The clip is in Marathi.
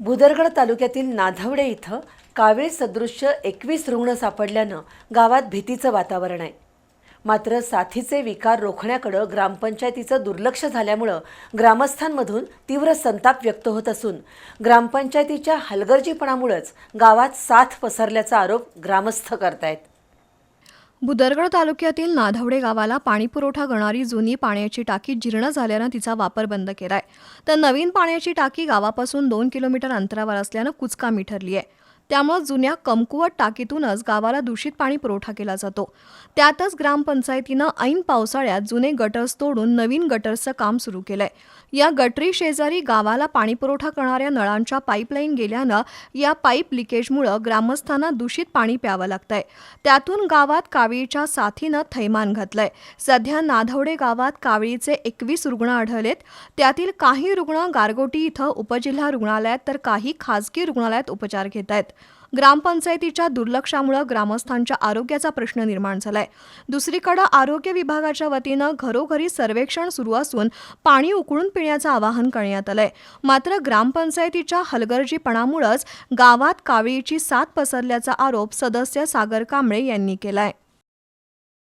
भुदरगड तालुक्यातील नाधवडे इथं कावीळ सदृश्य एकवीस रुग्ण सापडल्यानं गावात भीतीचं वातावरण आहे. मात्र साथीचे विकार रोखण्याकडं ग्रामपंचायतीचं दुर्लक्ष झाल्यामुळं ग्रामस्थांमधून तीव्र संताप व्यक्त होत असून ग्रामपंचायतीच्या हलगर्जीपणामुळंच गावात साथ पसरल्याचा आरोप ग्रामस्थ करतायत. बुदरगड तालुक्यातील नाधवडे गावाला पाणीपुरवठा करणारी जुनी पाण्याची टाकी जीर्ण झाल्यानं तिचा वापर बंद केलाय. तर नवीन पाण्याची टाकी गावापासून दोन किलोमीटर अंतरावर असल्यानं कुचकामी ठरली आहे त्यामुळे जुन्या कमकुवत टाकीतूनच गावाला दूषित पाणी पुरवठा केला जातो. त्यातच ग्रामपंचायतीनं ऐन पावसाळ्यात जुने गटर्स तोडून नवीन गटर्सचं काम सुरू केलंय. या गटरी शेजारी गावाला पाणीपुरवठा करणाऱ्या नळांच्या पाईपलाईन गेल्यानं या पाईप लिकेजमुळं ग्रामस्थांना दूषित पाणी प्यावं लागतंय. त्यातून गावात कावीळच्या साथीनं थैमान घातलंय. सध्या नाधवडे गावात कावीळीचे एकवीस रुग्ण आढळलेत. त्यातील काही रुग्ण गारगोटी इथं उपजिल्हा रुग्णालयात तर काही खासगी रुग्णालयात उपचार घेत आहेत ग्रामपंचायतीच्या दुर्लक्षामुळे ग्रामस्थांच्या आरोग्याचा प्रश्न निर्माण झालाय. दुसरीकडे आरोग्य विभागाच्या वतीनं घरोघरी सर्वेक्षण सुरू असून पाणी उकळून पिण्याचं आवाहन करण्यात आलंय. मात्र ग्रामपंचायतीच्या हलगर्जीपणामुळेच गावात कावळीची साथ पसरल्याचा आरोप सदस्य सागर कांबळे यांनी केलाय.